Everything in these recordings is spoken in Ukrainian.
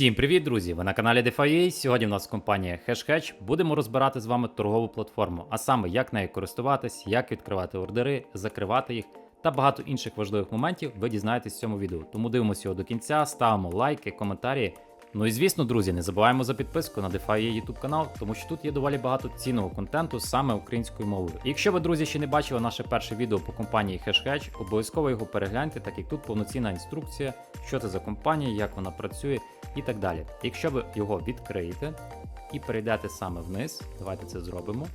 Всім привіт, друзі! Ви на каналі DeFi. Сьогодні в нас компанія HashHatch. Будемо розбирати з вами торгову платформу, а саме як нею користуватись, як відкривати ордери, закривати їх та багато інших важливих моментів ви дізнаєтесь в цьому відео. Тому дивимося його до кінця, ставимо лайки, коментарі. Ну і звісно, друзі, не забуваємо за підписку на DeFi YouTube канал, тому що тут є доволі багато цінного контенту саме українською мовою. І якщо ви, друзі, ще не бачили наше перше відео по компанії HashHatch, обов'язково його перегляньте, так як тут повноцінна інструкція, що це за компанія, як вона працює і так далі. Якщо ви його відкриєте і перейдете саме вниз, давайте це зробимо.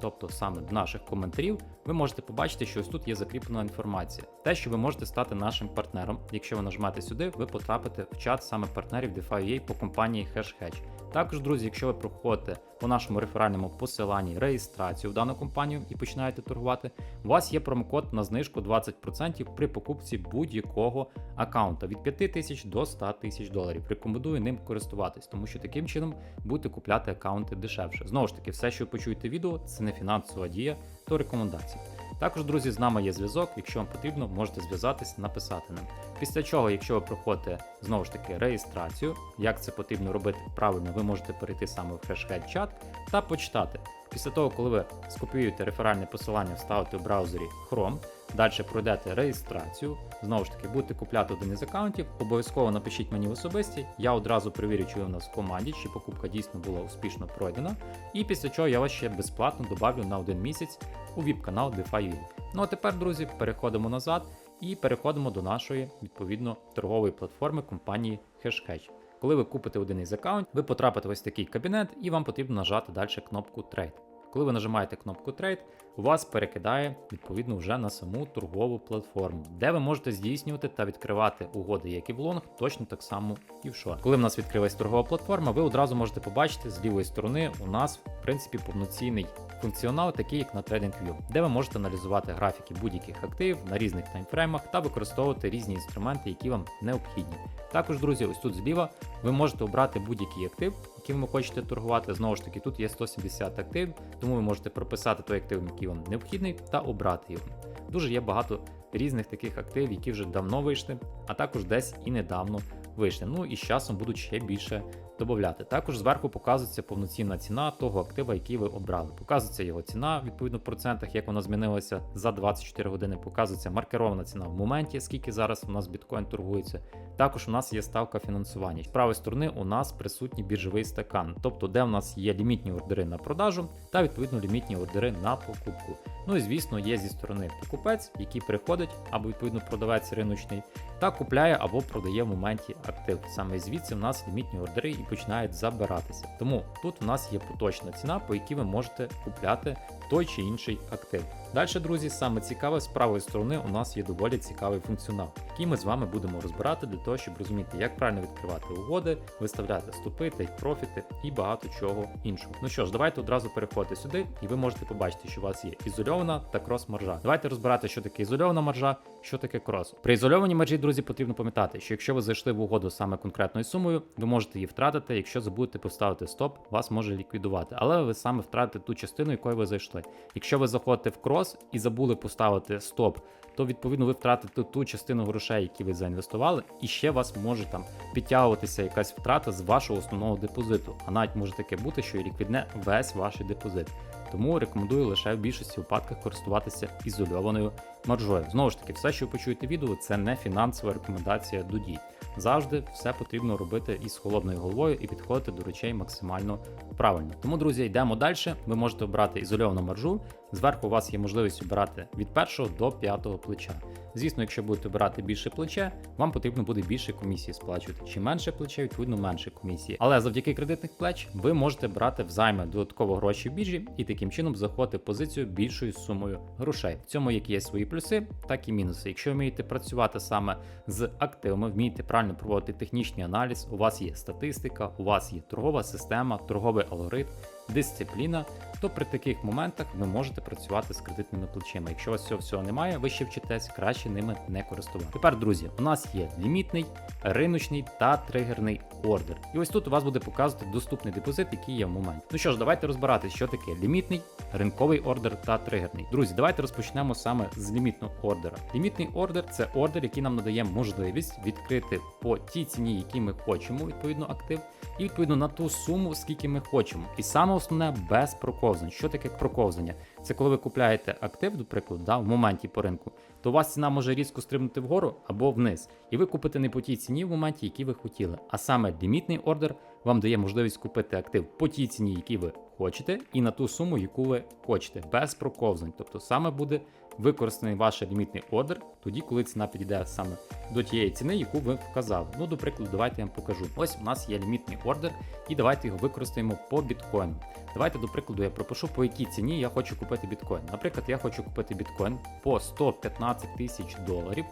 Тобто саме наших коментарів, ви можете побачити, що ось тут є закріплена інформація. Те, що ви можете стати нашим партнером. Якщо ви нажмете сюди, ви потрапите в чат саме партнерів DeFi.ua по компанії HashHatch. Також, друзі, якщо ви проходите по нашому реферальному посиланні реєстрацію в дану компанію і починаєте торгувати, у вас є промокод на знижку 20% при покупці будь-якого аккаунта від 5 тисяч до 100 тисяч доларів. Рекомендую ним користуватись, тому що таким чином будете купляти аккаунти дешевше. Знову ж таки, все, що ви почуєте відео, це не фінансова дія, то рекомендації. Також, друзі, з нами є зв'язок. Якщо вам потрібно, можете зв'язатись, написати нам. Після чого, якщо ви проходите знову ж таки реєстрацію, як це потрібно робити правильно, ви можете перейти саме в хешхед чат та почитати. Після того, коли ви скопіюєте реферальне посилання, вставите в браузері Chrome, далі пройдете реєстрацію, знову ж таки, будете купляти один із аккаунтів, обов'язково напишіть мені в особисті, я одразу перевірю, чи ви в нас в команді, чи покупка дійсно була успішно пройдена. І після чого я вас ще безплатно добавлю на один місяць у віп-канал DeFi. Ну а тепер, друзі, переходимо назад і переходимо до нашої відповідно торгової платформи компанії HashCatch. Коли ви купите один із аккаунтів, ви потрапите в ось такий кабінет, і вам потрібно нажати далі кнопку Trade. Коли ви нажимаєте кнопку Trade, вас перекидає відповідно вже на саму торгову платформу, де ви можете здійснювати та відкривати угоди, як і в лонг, точно так само і в шорт. Коли в нас відкрилась торгова платформа, ви одразу можете побачити з лівої сторони у нас в принципі повноцінний функціонал, такий як на TradingView, де ви можете аналізувати графіки будь-яких активів на різних таймфреймах та використовувати різні інструменти, які вам необхідні. Також, друзі, ось тут зліва ви можете обрати будь-який актив, яким ви хочете торгувати. Знову ж таки, тут є 170 активів, тому ви можете прописати той актив, який вам необхідний, та обрати його. Дуже є багато різних таких активів, які вже давно вийшли, а також десь і недавно вийшли. Ну і з часом будуть ще більше додати. Також зверху показується повноцінна ціна того актива, який ви обрали. Показується його ціна відповідно в процентах, як вона змінилася за 24 години. Показується маркерована ціна в моменті, скільки зараз у нас біткоін торгується. Також у нас є ставка фінансування. З правої сторони у нас присутній біржовий стакан, тобто де у нас є лімітні ордери на продажу та відповідно лімітні ордери на покупку. Ну і звісно, є зі сторони покупець, який приходить або відповідно продавець риночний, та купляє або продає в моменті актив. Саме звідси в нас лімітні ордери і починають забиратися. Тому тут у нас є поточна ціна, по якій ви можете купляти той чи інший актив. Далі, друзі, саме цікаве, з правої сторони у нас є доволі цікавий функціонал, який ми з вами будемо розбирати для того, щоб розуміти, як правильно відкривати угоди, виставляти стопи, тейк-профіти і багато чого іншого. Ну що ж, давайте одразу переходити сюди, і ви можете побачити, що у вас є ізольована та крос-маржа. Давайте розбирати, що таке ізольована маржа, що таке крос. При ізольованій маржі, друзі, потрібно пам'ятати, що якщо ви зайшли в угоду саме конкретною сумою, ви можете її втратити. Якщо забудете поставити стоп, вас може ліквідувати. Але ви саме втратите ту частину, якою ви зайшли. Якщо ви заходите в крос і забули поставити стоп, то відповідно ви втратите ту частину грошей, які ви заінвестували, і ще вас може там підтягуватися якась втрата з вашого основного депозиту. А навіть може таке бути, що і ліквідне весь ваш депозит. Тому рекомендую лише в більшості випадках користуватися ізольованою маржою. Знову ж таки, все, що ви почуєте відео, це не фінансова рекомендація до. Завжди все потрібно робити із холодною головою і підходити до речей максимально правильно. Тому, друзі, йдемо далі. Ви можете обрати ізольовану маржу. Зверху у вас є можливість обирати від першого до п'ятого плеча. Звісно, якщо будете обирати більше плече, вам потрібно буде більше комісії сплачувати. Чим менше плече, відповідно менше комісії. Але завдяки кредитних плеч ви можете брати взайми додатково гроші в біржі і таким чином заходити в позицію більшою сумою грошей. В цьому як є свої плюси, так і мінуси. Якщо вмієте працювати саме з активами, вмієте правильно проводити технічний аналіз, у вас є статистика, у вас є торгова система, торговий алгоритм дисципліна, то при таких моментах ви можете працювати з кредитними плечима. Якщо у вас цього всього немає, ви ще вчитесь, краще ними не користувати. Тепер, друзі, у нас є лімітний, риночний та тригерний ордер. І ось тут у вас буде показувати доступний депозит, який є в моменті. Ну що ж, давайте розбиратися, що таке лімітний, ринковий ордер та тригерний. Друзі, давайте розпочнемо саме з лімітного ордера. Лімітний ордер це ордер, який нам надає можливість відкрити по тій ціні, які ми хочемо, відповідно, актив, і відповідно на ту суму, скільки ми хочемо. І саме основне без проковзань. Що таке проковзання? Це коли ви купляєте актив, до прикладу, да, в моменті по ринку, то у вас ціна може різко стрибнути вгору або вниз. І ви купите не по тій ціні в моменті, який ви хотіли. А саме лімітний ордер вам дає можливість купити актив по тій ціні, які ви хочете, і на ту суму, яку ви хочете, без проковзань. Тобто саме буде використаний ваш лімітний ордер тоді, коли ціна підійде саме до тієї ціни, яку ви вказали. Ну, до прикладу, давайте я вам покажу. Ось у нас є лімітний ордер, і давайте його використаємо по біткоїну. Давайте, до прикладу, я пропишу, по якій ціні я хочу купити біткоін. Наприклад, я хочу купити біткоін по 115 тисяч доларів.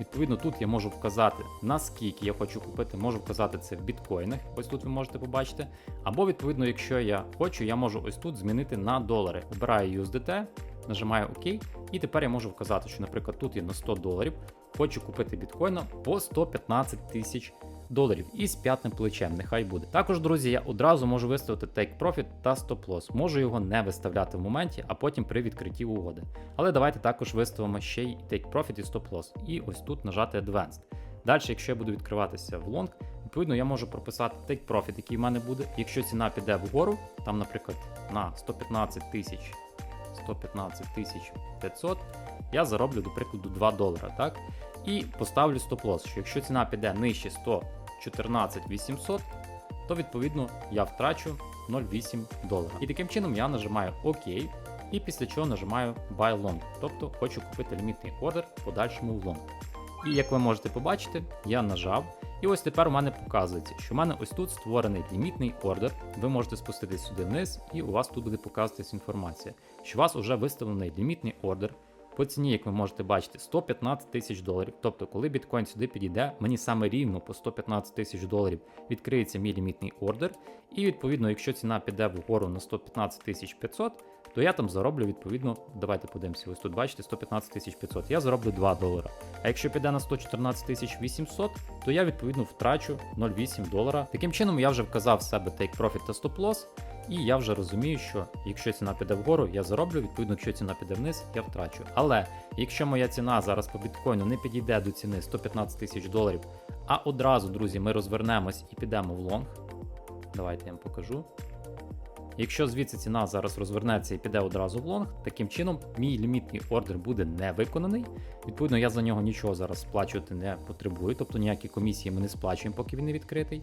Відповідно, тут я можу вказати, наскільки я хочу купити, можу вказати це в біткоїнах. Ось тут ви можете побачити. Або, відповідно, якщо я хочу, я можу ось тут змінити на долари. Вибираю USDT, нажимаю ОК, і тепер я можу вказати, що, наприклад, тут є на 100 доларів. Хочу купити біткоїна по 115 тисяч доларів і з п'ятним плечем, нехай буде. Також, друзі, я одразу можу виставити Take Profit та Stop Loss. Можу його не виставляти в моменті, а потім при відкритті угоди. Але давайте також виставимо ще й Take Profit і Stop Loss. І ось тут нажати Advanced. Далі, якщо я буду відкриватися в лонг, відповідно я можу прописати Take Profit, який в мене буде. Якщо ціна піде вгору, там, наприклад, на 115 тисяч 115 500, я зароблю, до прикладу, 2 долара. так? І поставлю стоп-лосс, що якщо ціна піде нижче 114 800, то відповідно я втрачу 0,8 долара. І таким чином я нажимаю ОК, і після чого нажимаю Buy Long, тобто хочу купити лімітний ордер в подальшому в лонг. І як ви можете побачити, я нажав. І ось тепер у мене показується, що в мене ось тут створений лімітний ордер. Ви можете спуститись сюди вниз, і у вас тут буде показуватись інформація, що у вас вже виставлений лімітний ордер. По ціні, як ви можете бачити, 115 тисяч доларів. Тобто, коли біткоін сюди підійде, мені саме рівно по 115 тисяч доларів відкриється мій лімітний ордер. І відповідно, якщо ціна піде вгору на 115 тисяч 500, то я там зароблю відповідно. Давайте подивимося, ось тут бачите 115 тисяч 500, я зароблю 2 долара. А якщо піде на 114 тисяч 800, то я відповідно втрачу 0,8 долара. Таким чином я вже вказав себе Take Profit та Stop Loss. І я вже розумію, що якщо ціна піде вгору, я зароблю, відповідно, якщо ціна піде вниз, я втрачу. Але якщо моя ціна зараз по біткоїну не підійде до ціни 115 тисяч доларів, а одразу, друзі, ми розвернемось і підемо в лонг. Давайте я вам покажу. Якщо звідси ціна зараз розвернеться і піде одразу в лонг, таким чином мій лімітний ордер буде не виконаний. Відповідно, я за нього нічого зараз сплачувати не потребую, тобто ніякі комісії ми не сплачуємо, поки він не відкритий.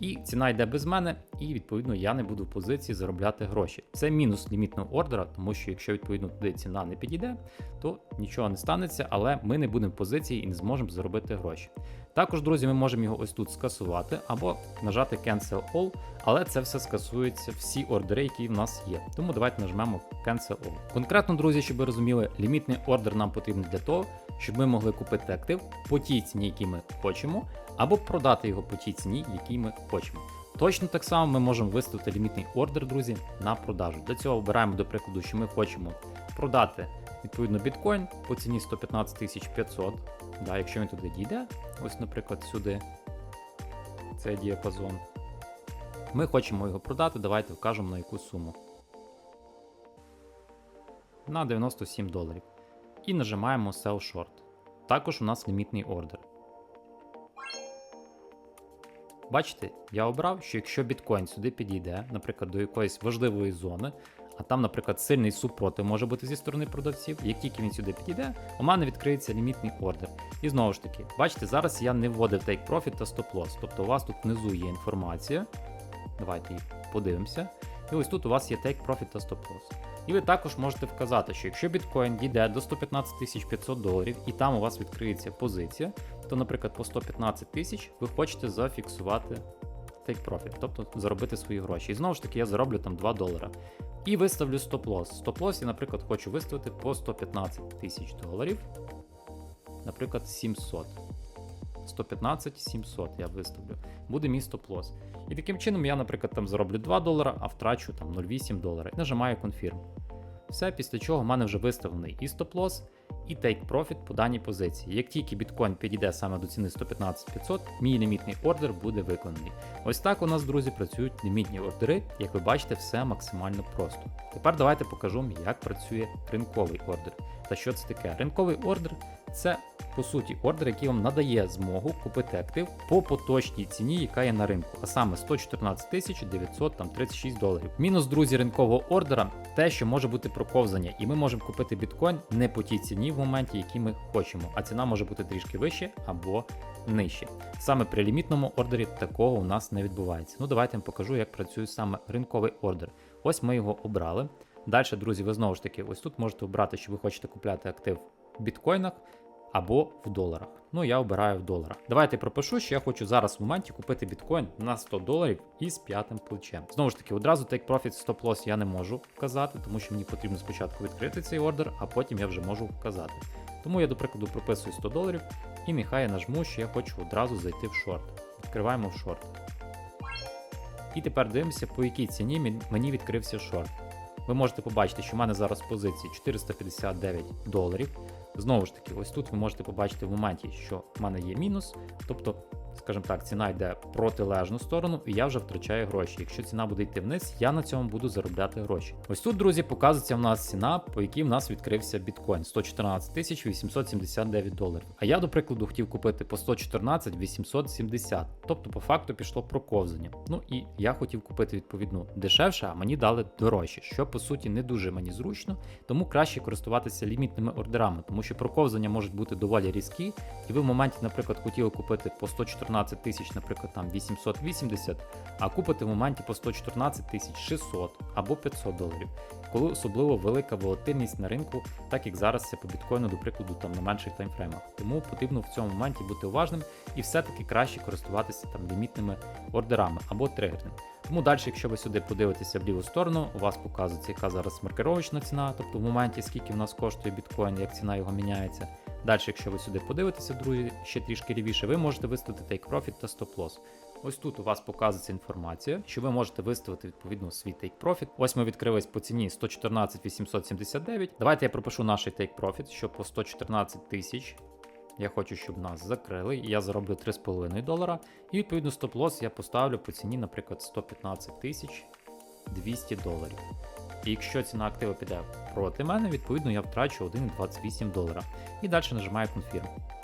І ціна йде без мене, і відповідно я не буду в позиції заробляти гроші. Це мінус лімітного ордера, тому що якщо відповідно туди ціна не підійде, то нічого не станеться, але ми не будемо в позиції і не зможемо заробити гроші. Також, друзі, ми можемо його ось тут скасувати або нажати Cancel All, але це все скасується всі ордери, які в нас є. Тому давайте нажмемо Cancel All. Конкретно, друзі, щоб ви розуміли, лімітний ордер нам потрібен для того, щоб ми могли купити актив по тій ціні, якій ми хочемо, або продати його по тій ціні, якій ми хочемо. Точно так само ми можемо виставити лімітний ордер, друзі, на продажу. Для цього обираємо, до прикладу, що ми хочемо продати відповідно біткоін по ціні 115 500. Да, якщо він туди дійде, ось, наприклад, сюди цей діапазон. Ми хочемо його продати, давайте вкажемо на яку суму. На 97 доларів. І нажимаємо Sell Short. Також у нас лімітний ордер. Бачите, я обрав, що якщо біткоін сюди підійде, наприклад, до якоїсь важливої зони, а там, наприклад, сильний супротив може бути зі сторони продавців, як тільки він сюди підійде, у мене відкриється лімітний ордер. І знову ж таки, бачите, зараз я не вводив Take Profit та Stop Loss, тобто у вас тут внизу є інформація. Давайте подивимося. І ось тут у вас є Take Profit та Stop Loss. І ви також можете вказати, що якщо біткоін дійде до 115 500 доларів і там у вас відкриється позиція, то, наприклад, по 115 тисяч ви хочете зафіксувати take profit, тобто заробити свої гроші. І знову ж таки, я зароблю там 2 долара. І виставлю стоп-лосс. Стоп-лосс я, наприклад, хочу виставити по 115 тисяч доларів. Наприклад, 700. 115 700 я виставлю. Буде мій стоп-лосс. І таким чином я, наприклад, там зароблю 2 долара, а втрачу там 0,8 долара. І нажимаю Confirm. Все, після чого в мене вже виставлений і стоп-лосс, і profit по даній позиції. Як тільки біткоін підійде саме до ціни 115 500, мій лімітний ордер буде виконаний. Ось так у нас, друзі, працюють лімітні ордери. Як ви бачите, все максимально просто. Тепер давайте покажу, як працює ринковий ордер. Та що це таке? Ринковий ордер це по суті ордер, який вам надає змогу купити актив по поточній ціні, яка є на ринку, а саме 114 тисяч 936 доларів. Мінус, друзі, ринкового ордера те, що може бути проковзання, і ми можемо купити біткоін не по тій ціні в моменті, який ми хочемо, а ціна може бути трішки вище або нижче. Саме при лімітному ордері такого у нас не відбувається. Ну давайте я вам покажу, як працює саме ринковий ордер. Ось ми його обрали. Далі, друзі, ви знову ж таки, ось тут можете обрати, що ви хочете купляти актив в біткоїнах або в доларах. Ну, я обираю в доларах. Давайте пропишу, що я хочу зараз в моменті купити біткоін на 100 доларів із п'ятим плечем. Знову ж таки, одразу take profit stop loss я не можу вказати, тому що мені потрібно спочатку відкрити цей ордер, а потім я вже можу вказати. Тому я, до прикладу, прописую 100 доларів і нехай я нажму, що я хочу одразу зайти в шорт. Відкриваємо в шорт. І тепер дивимося, по якій ціні мені відкрився шорт. Ви можете побачити, що в мене зараз позиції 459 доларів. Знову ж таки, ось тут ви можете побачити в моменті, що в мене є мінус, тобто, скажімо так, ціна йде протилежну сторону, і я вже втрачаю гроші. Якщо ціна буде йти вниз, я на цьому буду заробляти гроші. Ось тут, друзі, показується в нас ціна, по якій в нас відкрився біткоін 114 тисяч 879 доларів. А я, до прикладу, хотів купити по 114 870, тобто по факту пішло проковзання. Ну і я хотів купити відповідно дешевше, а мені дали дорожче, що по суті не дуже мені зручно, тому краще користуватися лімітними ордерами, тому що проковзання можуть бути доволі різкі, і ви в моменті, наприклад, хотіли купити по 114 тисяч, наприклад, там 880, а купите в моменті по 114 тисяч 600 або 500 доларів. Коли особливо велика волатильність на ринку, так як зараз це по біткоїну, до прикладу, там на менших таймфреймах. Тому потрібно в цьому моменті бути уважним і все-таки краще користуватися там лімітними ордерами або тригерними. Тому далі, якщо ви сюди подивитеся в ліву сторону, у вас показується, яка зараз маркировочна ціна, тобто в моменті, скільки в нас коштує біткоін, як ціна його міняється. Далі, якщо ви сюди подивитеся, друзі, ще трішки лівіше, ви можете виставити take profit та loss. Ось тут у вас показується інформація, що ви можете виставити відповідно свій take profit. Ось ми відкрились по ціні 114 879. Давайте я пропишу наш take profit, що по 114 тисяч. Я хочу, щоб нас закрили, я зароблю 3,5 долара. І відповідно стоп-лосс я поставлю по ціні, наприклад, 115 тисяч 200 доларів. І якщо ціна актива піде проти мене, відповідно я втрачу 1,28 долара. І далі нажимаю Confirm.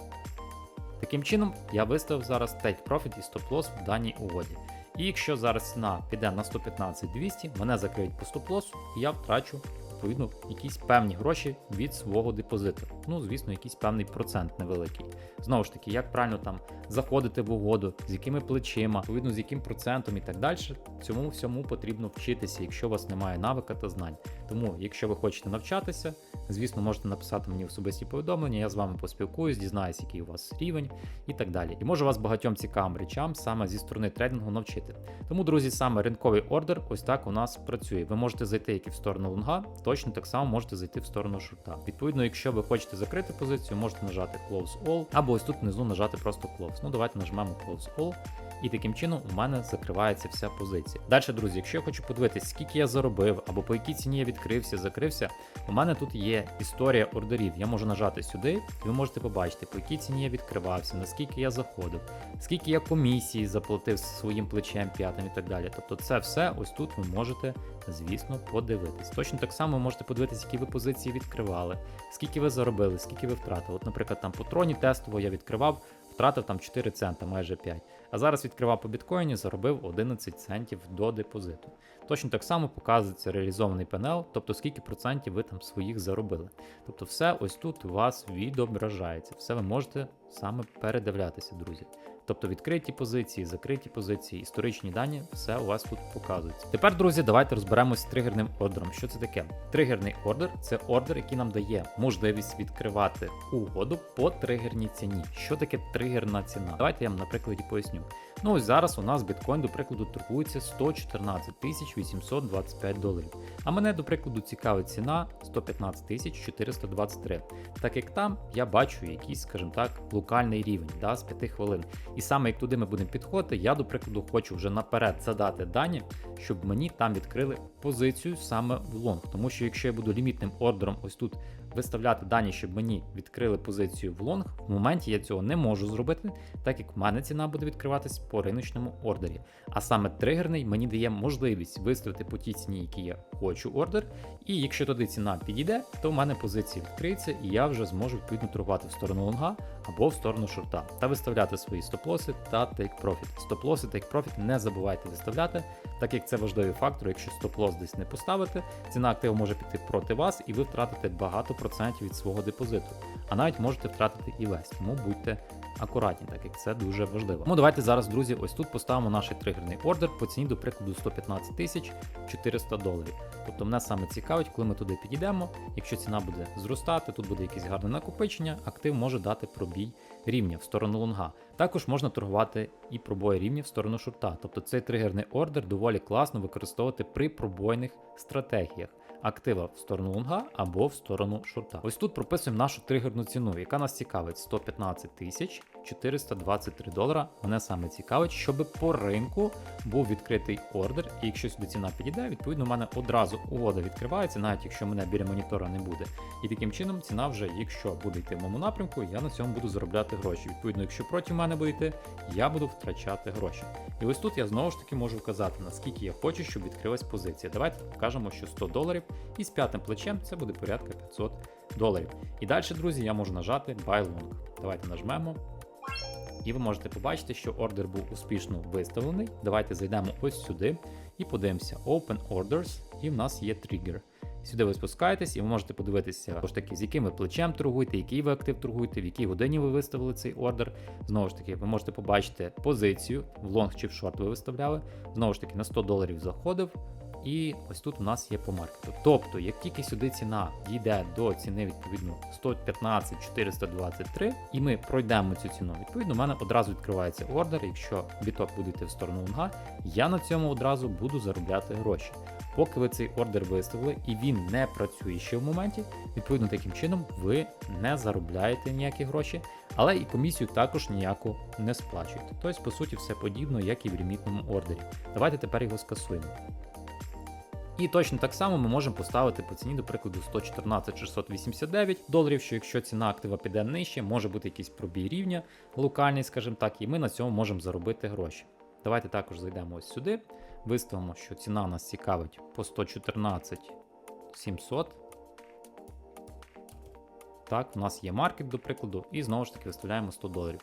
Таким чином, я виставив зараз Take Profit і Stop Loss в даній угоді. І якщо зараз ціна піде на 115 200, мене закриють по стоп-лосу, і я втрачу відповідно якісь певні гроші від свого депозиту. Ну, звісно, якийсь певний процент невеликий. Знову ж таки, як правильно там заходити в угоду, з якими плечима, відповідно з яким процентом і так далі. Цьому всьому потрібно вчитися, якщо у вас немає навика та знань. Тому, якщо ви хочете навчатися, звісно, можете написати мені особисті повідомлення, я з вами поспілкуюсь, дізнаюсь, який у вас рівень і так далі. І можу вас багатьом цікавим речам саме зі сторони трейдингу навчити. Тому, друзі, саме ринковий ордер ось так у нас працює. Ви можете зайти як і в сторону лонга, точно так само можете зайти в сторону шорта. Відповідно, якщо ви хочете закрити позицію, можете нажати Close All, або ось тут внизу нажати просто Close. Ну, давайте нажмемо Close All. І таким чином у мене закривається вся позиція. Далі, друзі, якщо я хочу подивитися, скільки я заробив, або по якій ціні я відкрився, закрився, у мене тут є історія ордерів. Я можу нажати сюди, і ви можете побачити, по якій ціні я відкривався, наскільки я заходив, скільки я комісії заплатив своїм плечем п'ятим і так далі. Тобто, це все ось тут ви можете, звісно, подивитись. Точно так само можете подивитися, які ви позиції відкривали, скільки ви заробили, скільки ви втратили. От, наприклад, там по троні тестово я відкривав. Втратив там 4 цента, майже 5. А зараз відкривав по біткоїні, заробив 11 центів до депозиту. Точно так само показується реалізований панел, тобто скільки процентів ви там своїх заробили. Тобто все ось тут у вас відображається. Все ви можете саме передивлятися, друзі. Тобто відкриті позиції, закриті позиції, історичні дані, все у вас тут показується. Тепер, друзі, давайте розберемося з тригерним ордером. Що це таке? Тригерний ордер це ордер, який нам дає можливість відкривати угоду по тригерній ціні. Що таке тригерна ціна? Давайте я вам на прикладі поясню. Ну ось зараз у нас біткоін, до прикладу, торгується 114 825 доларів. А мене, до прикладу, цікавить ціна 115 423. Так як там я бачу якийсь, скажімо так, локальний рівень да, з 5 хвилин. І саме як туди ми будемо підходити, я, до прикладу, хочу вже наперед задати дані, щоб мені там відкрили позицію саме в лонг. Тому що якщо я буду лімітним ордером ось тут виставляти дані, щоб мені відкрили позицію в лонг, в моменті я цього не можу зробити, так як в мене ціна буде відкриватись по риночному ордері. А саме тригерний мені дає можливість виставити по тій ціні, які я хочу ордер. І якщо туди ціна підійде, то в мене позиція відкриється, і я вже зможу відповідно торгувати в сторону лонга або в сторону шорта та виставляти свої стоп-лоси та profit. Стоп-лоси, profit не забувайте виставляти, так як це важливий фактор. Якщо стоп-лос десь не поставити, ціна активу може піти проти вас, і ви втратите багато процентів від свого депозиту. А навіть можете втратити і весь. Тому будьте акуратні, так як це дуже важливо. Тому давайте зараз, друзі, ось тут поставимо наш тригерний ордер по ціні, до прикладу, 115 тисяч 400 доларів. Тобто мене саме цікавить, коли ми туди підійдемо. Якщо ціна буде зростати, тут буде якесь гарне накопичення, актив може дати пробій рівня в сторону лонга. Також можна торгувати і пробої рівня в сторону шорта. Тобто цей тригерний ордер доволі класно використовувати при пробойних стратегіях. Актива в сторону лонга або в сторону шорта. Ось тут прописуємо нашу тригерну ціну, яка нас цікавить 115 тисяч 423 долара. Мене саме цікавить, щоб по ринку був відкритий ордер, і якщо сюди ціна підійде, відповідно, у мене одразу угода відкривається, навіть якщо мене біля монітора не буде. І таким чином ціна вже, якщо буде йти в моєму напрямку, я на цьому буду заробляти гроші. Відповідно, якщо проти мене буде йти, я буду втрачати гроші. І ось тут я знову ж таки можу вказати, наскільки я хочу, щоб відкрилась позиція. Давайте покажемо, що 100 доларів, і з п'ятим плечем це буде порядка 500 доларів. І далі, друзі, я можу нажати Buy Long. Давайте нажмемо. І ви можете побачити, що ордер був успішно виставлений. Давайте зайдемо ось сюди і подивимося Open Orders, і в нас є тригер. Сюди ви спускаєтесь і ви можете подивитися, ж таки, з яким ви плечем торгуєте, який ви актив торгуєте, в якій годині ви виставили цей ордер. Знову ж таки, ви можете побачити позицію, в лонг чи в шорт ви виставляли. Знову ж таки, на 100 доларів заходив. І ось тут у нас є по маркету. Тобто, як тільки сюди ціна дійде до ціни, відповідно 115 423, і ми пройдемо цю ціну, відповідно, у мене одразу відкривається ордер. Якщо біток буде йти в сторону лонга, я на цьому одразу буду заробляти гроші. Поки ви цей ордер виставили і він не працює ще в моменті, відповідно таким чином ви не заробляєте ніякі гроші, але і комісію також ніяку не сплачуєте. Тобто, по суті, все подібно, як і в лімітному ордері. Давайте тепер його скасуємо. І точно так само ми можемо поставити по ціні, до прикладу, 114 689 доларів, що якщо ціна актива піде нижче, може бути якийсь пробій рівня локальний, скажімо так, і ми на цьому можемо заробити гроші. Давайте також зайдемо ось сюди, виставимо, що ціна нас цікавить по 114 700. Так, у нас є маркет, до прикладу, і знову ж таки виставляємо 100 доларів.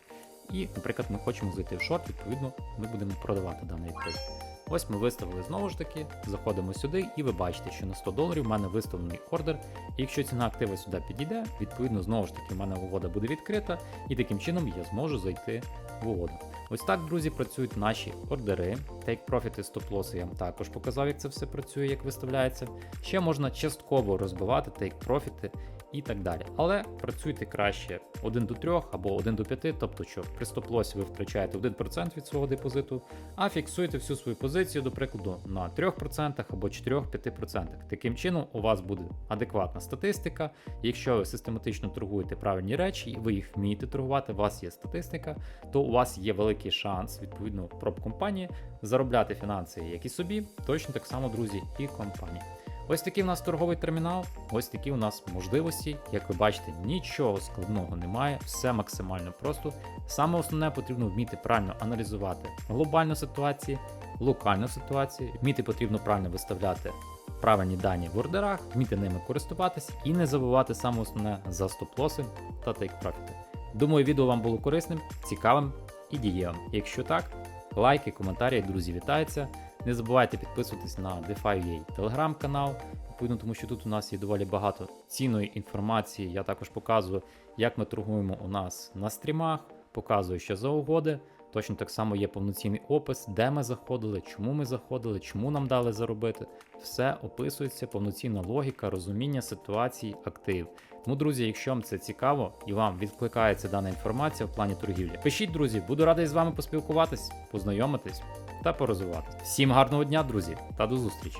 І, наприклад, ми хочемо зайти в шорт, відповідно, ми будемо продавати даний актив. Ось ми виставили знову ж таки, заходимо сюди, і ви бачите, що на 100 доларів в мене виставлений ордер. І якщо ціна актива сюди підійде, відповідно, знову ж таки, в мене угода буде відкрита, і таким чином я зможу зайти в угоду. Ось так, друзі, працюють наші ордери. Take Profit і Stop Loss я вам також показав, як це все працює, як виставляється. Ще можна частково розбивати Take Profit і так далі. Але працюйте краще 1 до 3 або 1 до 5, тобто що при стоп-лосі ви втрачаєте 1% від свого депозиту, а фіксуєте всю свою позицію, до прикладу, на 3% або 4-5%. Таким чином, у вас буде адекватна статистика. Якщо ви систематично торгуєте правильні речі, і ви їх вмієте торгувати, у вас є статистика, то у вас є великий шанс, відповідно, проб компанії заробляти фінанси, як і собі, точно так само, друзі, і компанії. Ось такий у нас торговий термінал, ось такі у нас можливості. Як ви бачите, нічого складного немає, все максимально просто. Саме основне потрібно вміти правильно аналізувати глобальну ситуацію, локальну ситуацію, вміти потрібно правильно виставляти правильні дані в ордерах, вміти ними користуватись і не забувати саме основне за стоп-лоси та тейк-профіти. Думаю, відео вам було корисним, цікавим і дієвим. Якщо так, лайки, коментарі, друзі, вітаються. Не забувайте підписуватись на DeFi.ua телеграм-канал, відповідно, тому що тут у нас є доволі багато цінної інформації. Я також показую, як ми торгуємо у нас на стрімах, показую, що за угоди Точно так само є повноцінний опис, де ми заходили, чому ми заходили, чому нам дали заробити. Все описується, повноцінна логіка, розуміння ситуації, активів. Тому, друзі, якщо вам це цікаво і вам відкликається дана інформація в плані торгівлі, пишіть, друзі, буду радий з вами поспілкуватись, познайомитись та порозвиватись. Всім гарного дня, друзі, та до зустрічі!